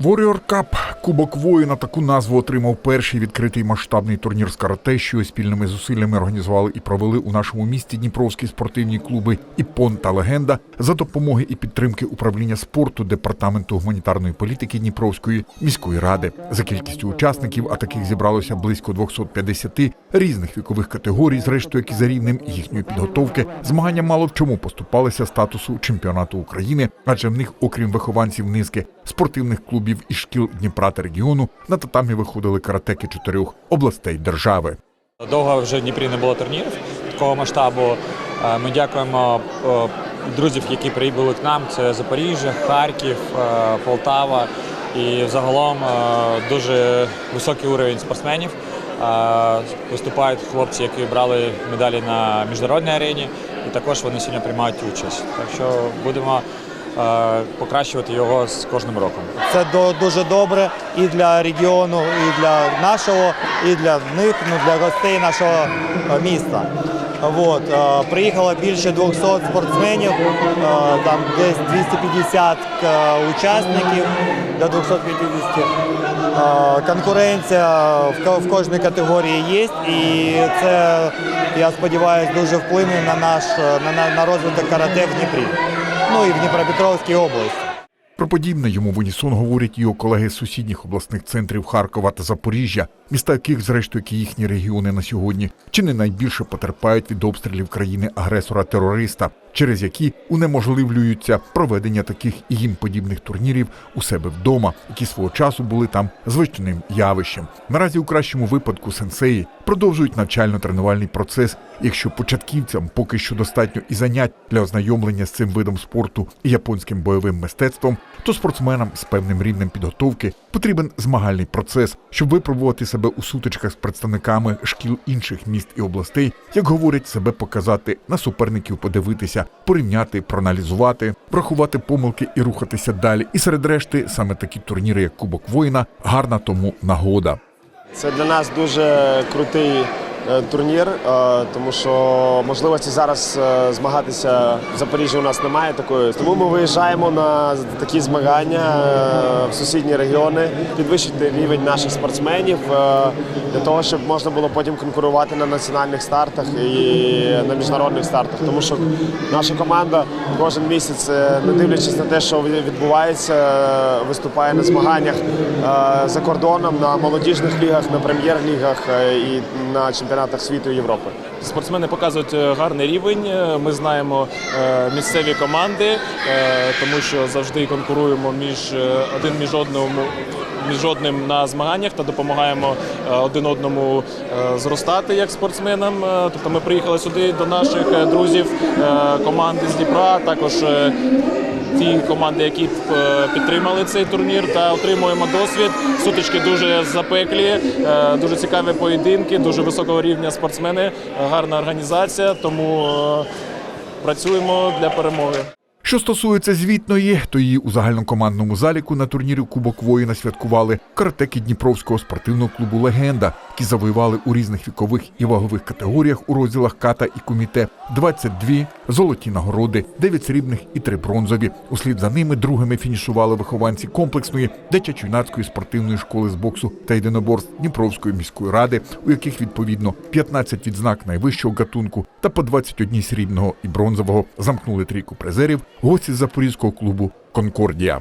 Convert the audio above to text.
Warrior Cup – Кубок воїна таку назву отримав перший відкритий масштабний турнір з карате, що спільними зусиллями організували і провели у нашому місті Дніпровські спортивні клуби «Іпон» та Легенда за допомоги і підтримки управління спорту департаменту гуманітарної політики Дніпровської міської ради. За кількістю учасників, а таких зібралося близько 250 різних вікових категорій, зрештою, як і за рівнем їхньої підготовки, змагання мало в чому поступалися статусу чемпіонату України, адже в них, окрім вихованців низки спортивних клубів і шкіл Дніпра та регіону, на татамі виходили каратеки чотирьох областей держави. Довго вже в Дніпрі не було турнірів такого масштабу. Е, Ми дякуємо е, друзів, які прибули к нам. Це Запоріжжя, Харків, е, Полтава. І загалом дуже високий уровень спортсменів. Виступають хлопці, які брали медалі на міжнародній арені, і також вони сьогодні приймають участь. Так що будемо покращувати його з кожним роком. Це дуже добре і для регіону, і для нашого, і для них, ну для гостей нашого е, міста. Вот. е, Приїхало більше 200 спортсменів, там десь 250 е, учасників до 250. Е, Конкуренція в кожній категорії є, і це, я сподіваюся, дуже вплине на наш на, на, на розвиток карате в Дніпрі, ну і в Дніпропетровській області. Про подібне йому в унісон говорять його колеги з сусідніх обласних центрів Харкова та Запоріжжя, міста яких, зрештою, як і їхні регіони на сьогодні, чи не найбільше потерпають від обстрілів країни агресора-терориста, через які унеможливлюються проведення таких і їм подібних турнірів у себе вдома, які свого часу були там звичним явищем. Наразі у кращому випадку сенсеї продовжують навчально-тренувальний процес. Якщо початківцям поки що достатньо і занять для ознайомлення з цим видом спорту і японським бойовим мистецтвом, то спортсменам з певним рівнем підготовки потрібен змагальний процес, щоб випробувати себе у сутичках з представниками шкіл інших міст і областей, як говорять, себе показати, на суперників подивитися, порівняти, проаналізувати, врахувати помилки і рухатися далі. І серед решти саме такі турніри, як Кубок воїна, гарна тому нагода. Це для нас дуже крутий турнір, е, тому що можливості зараз е, змагатися в Запоріжжі у нас немає такої. Тому ми виїжджаємо на такі змагання е, в сусідні регіони, підвищити рівень наших спортсменів е, для того, щоб можна було потім конкурувати на національних стартах і на міжнародних стартах. Тому що наша команда кожен місяць, е, не дивлячись на те, що відбувається, е, виступає на змаганнях е, за кордоном на молодіжних лігах, на прем'єр-лігах е, і на чемпіонатах світу і Європи. Спортсмени показують е, гарний рівень. Е, Ми знаємо е, місцеві команди, тому що завжди конкуруємо між один між одному. Між одним на змаганнях та допомагаємо один одному зростати як спортсменам. Тобто ми приїхали сюди до наших друзів команди з Дніпра, також ті команди, які е, підтримали цей турнір, та отримуємо досвід. Сутички дуже запеклі, е, дуже цікаві поєдинки, дуже високого рівня спортсмени, е, гарна організація. Тому працюємо для перемоги. Що стосується звітної, то її у загальнокомандному заліку на турнірі Кубок воїна святкували каратеки Дніпровського спортивного клубу Легенда, які завоювали у різних вікових і вагових категоріях у розділах ката і коміте 22 золоті нагороди, 9 срібних і 3 бронзові. Услід за ними другими фінішували вихованці комплексної дитячо-юнацької спортивної школи з боксу та єдиноборств Дніпровської міської ради, у яких відповідно 15 відзнак найвищого гатунку та по 21 срібного і бронзового замкнули трійку призерів гості з запорізького клубу Конкордія.